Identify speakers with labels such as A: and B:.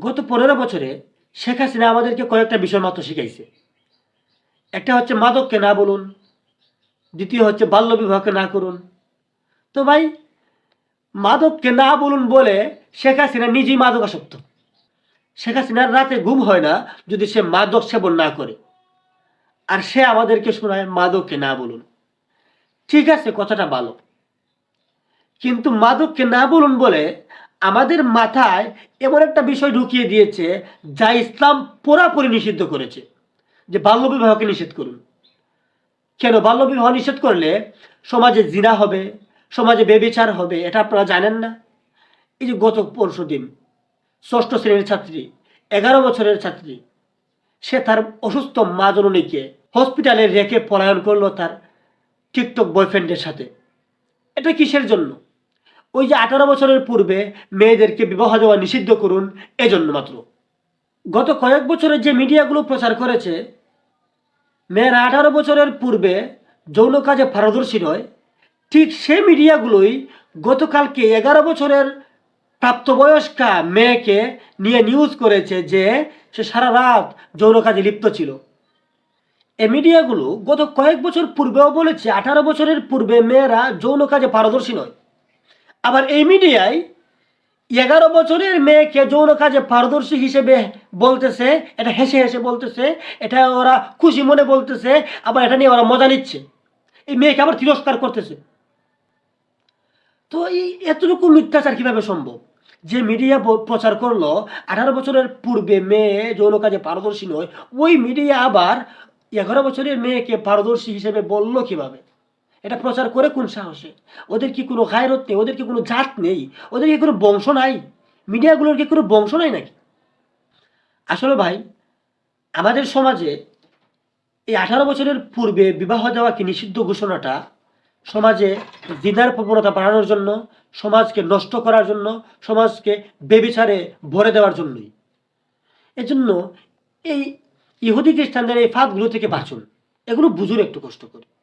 A: গত পনেরো বছরে শেখ হাসিনা আমাদেরকে কয়েকটা বিষয় মাত্র শিখাইছে। একটা হচ্ছে মাদককে না বলুন, দ্বিতীয় হচ্ছে বাল্য বিবাহকে না করুন। তো ভাই, মাদককে না বলুন বলে শেখ হাসিনা নিজেই মাদক আসক্ত শেখ হাসিনার রাতে ঘুম হয় না যদি সে মাদক সেবন না করে। আর সে আমাদেরকে শোনায়, মাদককে না বলুন। ঠিক আছে, কথাটা ভালো। কিন্তু মাদককে না বলুন বলে আমাদের মাথায় এমন একটা বিষয় ঢুকিয়ে দিয়েছে, যা ইসলাম পুরাপুরি নিষিদ্ধ করেছে, যে বাল্যবিবাহকে নিষেধ করুন। কেন বাল্যবিবাহ নিষেধ করলে সমাজে জিনা হবে, সমাজে বেবিচার হবে, এটা আপনারা জানেন না? এই যে গত পরশু দিন ষষ্ঠ শ্রেণির ছাত্রী, এগারো বছরের ছাত্রী, সে তার অসুস্থ মা জননীকে হসপিটালে রেখে পলায়ন করল তার টিকটক বয়ফ্রেন্ডের সাথে। এটা কিসের জন্য? ওই যে আঠারো বছরের পূর্বে মেয়েদেরকে বিবাহ দেওয়া নিষিদ্ধ করুন, এজন্য মাত্র। গত কয়েক বছরে যে মিডিয়াগুলো প্রচার করেছে, মেয়েরা আঠারো বছরের পূর্বে যৌন কাজে পারদর্শী নয়, ঠিক সে মিডিয়াগুলোই গতকালকে এগারো বছরের প্রাপ্তবয়স্কা মেয়েকে নিয়ে নিউজ করেছে যে সে সারা রাত যৌন কাজে লিপ্ত ছিল। এ মিডিয়াগুলো গত কয়েক বছর পূর্বেও বলেছে, আঠারো বছরের পূর্বে মেয়েরা যৌন কাজে পারদর্শী নয়। আবার এই মিডিয়ায় এগারো বছরের মেয়েকে যৌন কাজে পারদর্শী হিসেবে বলতেছে, এটা হেসে হেসে বলতেছে, এটা ওরা খুশি মনে বলতেছে, আবার এটা নিয়ে ওরা মজা নিচ্ছে। এই মেয়েকে আবার তিরস্কার করতেছে। তো এই এতটুকু মিথ্যাচার কীভাবে সম্ভব? যে মিডিয়া প্রচার করল, আঠারো বছরের পূর্বে মেয়ে যৌন কাজে পারদর্শী নয়, ওই মিডিয়া আবার এগারো বছরের মেয়েকে পারদর্শী হিসেবে বলল কীভাবে? এটা প্রচার করে কোন সাহসে? ওদের কি কোনো গায়রত নেই? ওদের কি কোনো জাত নেই? ওদের কি কোনো বংশ নাই? মিডিয়াগুলোর কি কোনো বংশ নাই নাকি? আসলে ভাই, আমাদের সমাজে এই আঠারো বছরের পূর্বে বিবাহ দেওয়াকে নিষিদ্ধ ঘোষণাটা সমাজে দিদার প্রবণতা বাড়ানোর জন্য, সমাজকে নষ্ট করার জন্য, সমাজকে বেবিচারে ভরে দেওয়ার জন্যই। এজন্য এই ইহুদি খ্রিস্টানদের এই ফাঁদগুলো থেকে বাঁচুন। এগুলো বুঝুন একটু কষ্ট করে।